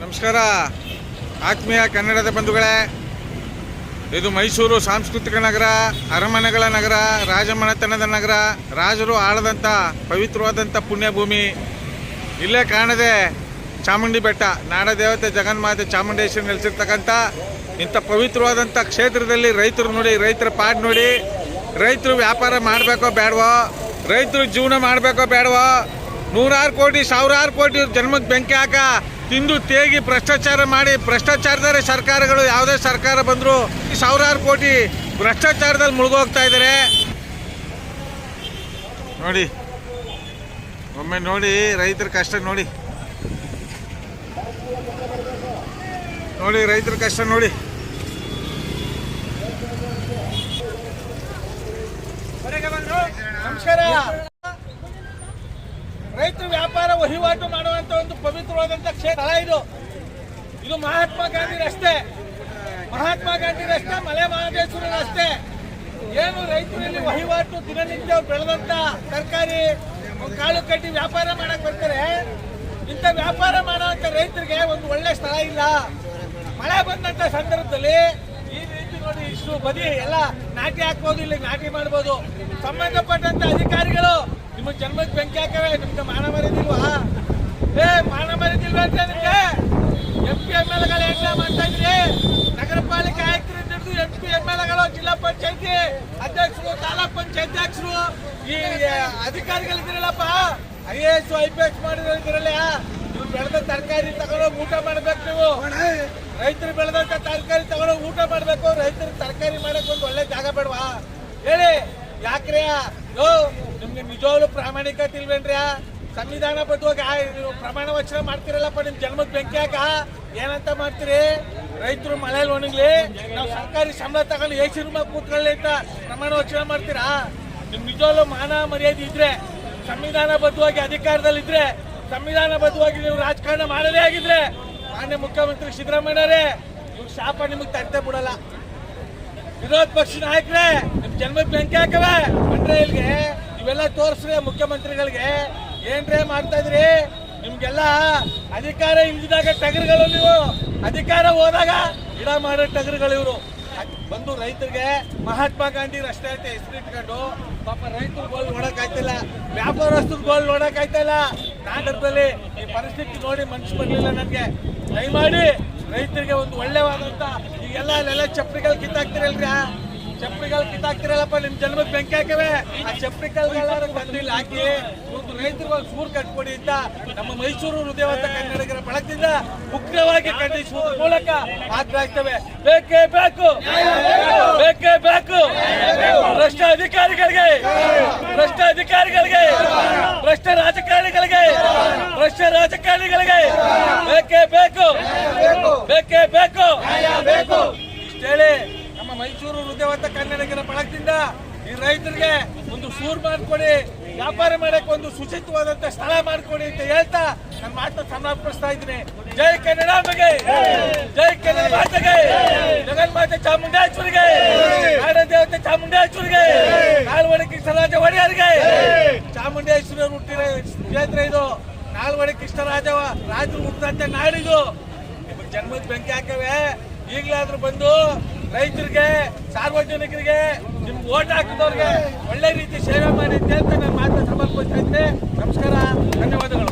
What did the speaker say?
ನಮಸ್ಕಾರ. ಆತ್ಮೀಯ ಕನ್ನಡದ ಬಂಧುಗಳೇ, ಇದು ಮೈಸೂರು ಸಾಂಸ್ಕೃತಿಕ ನಗರ, ಅರಮನೆಗಳ ನಗರ, ರಾಜಮನೆತನದ ನಗರ, ರಾಜರು ಆಳದಂಥ ಪವಿತ್ರವಾದಂಥ ಪುಣ್ಯಭೂಮಿ. ಇಲ್ಲೇ ಕಾಣದೆ ಚಾಮುಂಡಿ ಬೆಟ್ಟ, ನಾಡದೇವತೆ ಜಗನ್ಮಾತೆ ಚಾಮುಂಡೇಶ್ವರಿ ನೆಲೆಸಿರ್ತಕ್ಕಂಥ ಇಂಥ ಪವಿತ್ರವಾದಂಥ ಕ್ಷೇತ್ರದಲ್ಲಿ ರೈತರು ನೋಡಿ, ರೈತರ ಪಾಡ್ ನೋಡಿ, ರೈತರು ವ್ಯಾಪಾರ ಮಾಡಬೇಕೋ ಬೇಡವೋ ರೈತರು ಜೀವನ ಮಾಡಬೇಕೋ ಬೇಡವೋ ನೂರಾರು ಕೋಟಿ, ಸಾವಿರಾರು ಕೋಟಿ ಜನ್ಮಕ್ಕೆ ಬೆಂಕಿ ಹಾಕ ತಿಂದು ತೇಗಿ ಭ್ರಷ್ಟಾಚಾರ ಮಾಡಿ ಭ್ರಷ್ಟಾಚಾರದರೆ ಸರ್ಕಾರಗಳು, ಯಾವುದೇ ಸರ್ಕಾರ ಬಂದರೂ ಸಾವಿರಾರು ಕೋಟಿ ಭ್ರಷ್ಟಾಚಾರದಲ್ಲಿ ಮುಳುಗೋಗ್ತಾ ಇದ್ದಾರೆ ನೋಡಿ, ಒಮ್ಮೆ ನೋಡಿ, ರೈತರ ಕಷ್ಟ ನೋಡಿ. ನೋಡಿ, ರೈತರ ಕಷ್ಟ ನೋಡಿ. ನಮಸ್ಕಾರ. ರೈತರು ವ್ಯಾಪಾರ ವಹಿವಾಟು ಮಾಡುವಂತ ಒಂದು ಪವಿತ್ರವಾದಂತ ಕ್ಷೇತ್ರ ಇದು. ಇದು ಮಹಾತ್ಮ ಗಾಂಧಿ ರಸ್ತೆ. ಮಹಾತ್ಮ ಗಾಂಧಿ ರಸ್ತೆ, ಮಲೆ ಮಹದೇಶ್ವರ ರಸ್ತೆ. ಏನು ರೈತರಲ್ಲಿ ವಹಿವಾಟು ದಿನನಿತ್ಯ ಬೆಳೆದಂತ ತರಕಾರಿ, ಕಾಳು ಕಟ್ಟಿ ವ್ಯಾಪಾರ ಮಾಡಕ್ ಬರ್ತಾರೆ. ಇಂಥ ವ್ಯಾಪಾರ ಮಾಡುವಂತ ರೈತರಿಗೆ ಒಂದು ಒಳ್ಳೆ ಸ್ಥಳ ಇಲ್ಲ. ಮಳೆ ಬಂದಂತ ಸಂದರ್ಭದಲ್ಲಿ ಈ ರೀತಿ ನೋಡಿ ಇಷ್ಟು ಬದಿ ಎಲ್ಲ ನಾಟಿ ಹಾಕ್ಬೋದು ಇಲ್ಲಿ ನಾಟಿ ಮಾಡ್ಬೋದು. ಸಂಬಂಧಪಟ್ಟಂತ ಅಧಿಕಾರಿಗಳು ನಿಮ್ಮ ಜನ್ಮಕ್ಕೆ ಬೆಂಕಿ ಹಾಕವೆ, ನಿಮ್ಗೆ ಮಾನ ಮರಿದಿಲ್ವಾ ಏ, ಮಾನ ಮರಿದಿಲ್ವಾ ಅಂತ ನಿಮ್ಗೆ ಎಂ ಪಿ ಎಂ ಎಲ್ಗಳು ಹೆಂಗ ಮಾಡ್ತಾ ಇದ್ರಿ? ನಗರ ಪಾಲಿಕೆ ಆಯುಕ್ತರಿಂದ ಹಿಡಿದು ಎಂ ಪಿ ಎಂ ಎಲ್ಗಳು ಜಿಲ್ಲಾ ಪಂಚಾಯತಿ ಅಧ್ಯಕ್ಷರು ತಾಲೂಕ್ ಪಂಚಾಯತಿ ಅಧ್ಯಕ್ಷರು, ಈ ಅಧಿಕಾರಿಗಳಿದ್ರಲ್ಲಪ್ಪ I A S, I P S ಮಾಡಿದ್ರಲ್ಲ ನೀವು ಬೆಳೆದ ತರಕಾರಿ ತಗೊಂಡೋಗಿ ಊಟ ಮಾಡ್ಬೇಕು ನೀವು. ರೈತರು ಬೆಳೆದಂತ ತರಕಾರಿ ತಗೊಂಡೋಗಿ ಊಟ ಮಾಡ್ಬೇಕು, ರೈತರು ತರಕಾರಿ ಮಾಡಕ್ ಒಂದು ಒಳ್ಳೆ ಜಾಗ ಬೇಡವಾ? ಹೇಳಿ ಯಾಕ್ರಿ ಯೋ ನಿಮ್ಗೆ ನಿಜವಾಗ್ಲೂ ಪ್ರಾಮಾಣಿಕತೆ ಇಲ್ವೇನ್ರಿ ಸಂವಿಧಾನ ಬದ್ಧವಾಗಿ ಪ್ರಮಾಣ ವಚನ ಮಾಡ್ತಿರಲ್ಲಪ್ಪ, ನಿಮ್ ಜನ್ಮದ ಬೆಂಕಿ ಹಾಕ ಏನಂತ ಮಾಡ್ತೀರಿ? ರೈತರು ಮಳೆಯಲ್ಲಿ ಒಣಗ್ಲಿ ನಾವು ಸರ್ಕಾರಿ ಸಂಬಳ ತಗೊಂಡು ಎ ರೂಮ ಕೂತ್ಕೊಳ್ಳಿ ಅಂತ ಪ್ರಮಾಣ ವಚನ ಮಾಡ್ತೀರಾ? ನಿಮ್ ನಿಜವಾಗ್ಲು ಮಾನ ಮರ್ಯಾದೆ ಇದ್ರೆ, ಸಂವಿಧಾನ ಬದ್ಧವಾಗಿ ಅಧಿಕಾರದಲ್ಲಿದ್ರೆ ಸಂವಿಧಾನ ಬದ್ಧವಾಗಿ ನೀವು ರಾಜಕಾರಣ ಮಾಡದೇ ಆಗಿದ್ರೆ, ಮಾನ್ಯ ಮುಖ್ಯಮಂತ್ರಿ ಸಿದ್ದರಾಮಯ್ಯರೇ ಇವ್ರ ಶಾಪ ನಿಮಗೆ ತಟ್ಟೆ ಬಿಡಲ್ಲ. ವಿರೋಧ ಪಕ್ಷ ನಾಯಕರೇ, ನಿಮ್ ಜನ್ಮದ ಬೆಂಕಿ ಹಾಕವೆ ಇಲ್ಲಿಗೆ ಇವೆಲ್ಲ ತೋರಿಸ್ರಿ ಮುಖ್ಯಮಂತ್ರಿಗಳಿಗೆ. ಏನ್ರೇ ಮಾಡ್ತಾ ಇದ್ರಿ? ನಿಮ್ಗೆಲ್ಲ ಅಧಿಕಾರ ಇಲ್ದಿದಾಗ ಟಗರುಗಳು ನೀವು. ಅಧಿಕಾರ ಹೋದಾಗ ಗಿಡ ಮಾಡೋ ಟಗರುಗಳು ಇವರು. ಬಂದು ರೈತರಿಗೆ ಮಹಾತ್ಮ ಗಾಂಧಿ ರಸ್ತೆ ಅಂತ ಹೆಸರಿಟ್ಕೊಂಡು ಪಾಪ ರೈತರು ಗೋಲ್ ನೋಡಕ್ ಆಯ್ತಿಲ್ಲ. ವ್ಯಾಪಾರಸ್ಥರು ಗೋಲ್ ನೋಡಕ್ ಆಯ್ತಿಲ್ಲ. ನಾಡದಲ್ಲಿ ಈ ಪರಿಸ್ಥಿತಿ ನೋಡಿ ಮನ್ಸು ಬರ್ಲಿಲ್ಲ ನನಗೆ. ದಯಮಾಡಿ ರೈತರಿಗೆ ಒಂದು ಒಳ್ಳೆವಾದಂತ ಈಗೆಲ್ಲ ಅಲ್ಲೆಲ್ಲ ಚಪ್ಪಲಿಗಳು ಕಿತ್ತಾಕ್ತಿರಲ್ರಿ ಚಪ್ಪಲಿಗಳು ಕಿತ್ತಾಕ್ತಿರಲ್ಲಪ್ಪ, ನಿಮ್ ಜನ್ಮದ ಬೆಂಕಿ ಹಾಕವೆ. ಆ ಚಪ್ಪಲಿಗಳೆಲ್ಲ ಬಂದು ಇಲ್ಲಿ ಹಾಕಿ ಒಂದು ರೈತರು ಸೂರ್ ಕಟ್ಕೊಡಿ ಅಂತ ನಮ್ಮ ಮೈಸೂರು ಹೃದಯವಂತ ಕನ್ನಡಿಗರ ಬಳಕದಿಂದ ಉಗ್ರವಾಗಿ ಖಂಡಿಸುವ ಮೂಲಕ ಆಗ್ರಹಿಸ್ತವೆ. ಬೇಕೇ ಬೇಕು. ಬೇಕೇ ಬೇಕು. ಭ್ರಷ್ಟ ಅಧಿಕಾರಿಗಳಿಗೆ ಭ್ರಷ್ಟ ಅಧಿಕಾರಿಗಳಿಗೆ ಭ್ರಷ್ಟ ರಾಜಕಾರಣಿಗಳಿಗೆ ಭ್ರಷ್ಟ ರಾಜಕಾರಣಿಗಳಿಗೆ ಬೇಕೇ ಬೇಕು ಬೇಕೇ. ಬೇಕು ಬೇಕು. ಮೈಸೂರು ಹೃದಯವಂತ ಕನ್ನಡಿಗರ ಬಳಕದಿಂದ ಈ ರೈತರಿಗೆ ಒಂದು ಸೂರು ಮಾಡ್ಕೊಡಿ, ವ್ಯಾಪಾರ ಮಾಡಕ್ಕೆ ಒಂದು ಶುಚಿತ್ವವಾದಂತ ಸ್ಥಳ ಮಾಡ್ಕೊಡಿ ಅಂತ ಹೇಳ್ತಾ ನನ್ನ ಮಾತನ್ನ ಸಮರ್ಪಿಸ್ತಾ ಇದ್ದೀನಿ. ಜೈ ಕನ್ನಡ ಬಗ್ಗೆ ಜೈ ಕನ್ನಡ ಮಾತೆಗೆ! ಜಗನ್ಮಾತೆ ಚಾಮುಂಡೇಶ್ವರಿಗೆ! ನಾಡ ದೇವತೆ ಚಾಮುಂಡೇಶ್ವರಿಗೆ! ನಾಲ್ವಡಿ ಕೃಷ್ಣರಾಜ ಒಡೆಯರಿಗೆ! ಚಾಮುಂಡೇಶ್ವರಿ ಹುಟ್ಟಿನ ಕ್ಷೇತ್ರ ಇದು. ನಾಲ್ವಡಿ ಕೃಷ್ಣರಾಜ ರಾಜರು ಹುಟ್ಟಿದಂತೆ ನಾಡಿದು. ಜನ್ಮದ ಬೆಂಕಿ ಹಾಕವೆ. ಈಗಲಾದ್ರೂ ಬಂದು ರೈತರಿಗೆ, ಸಾರ್ವಜನಿಕರಿಗೆ ನಿಮ್ಗೆ ಓಟ್ ಹಾಕಿದವ್ರಿಗೆ ಒಳ್ಳೆ ರೀತಿ ಸೇವೆ ಮಾಡಿ ಅಂತ ನಾನು ಮಾತನ್ನ ಸಮರ್ಪಿಸ್ತಾ ಇದ್ದೆ ನಮಸ್ಕಾರ, ಧನ್ಯವಾದಗಳು.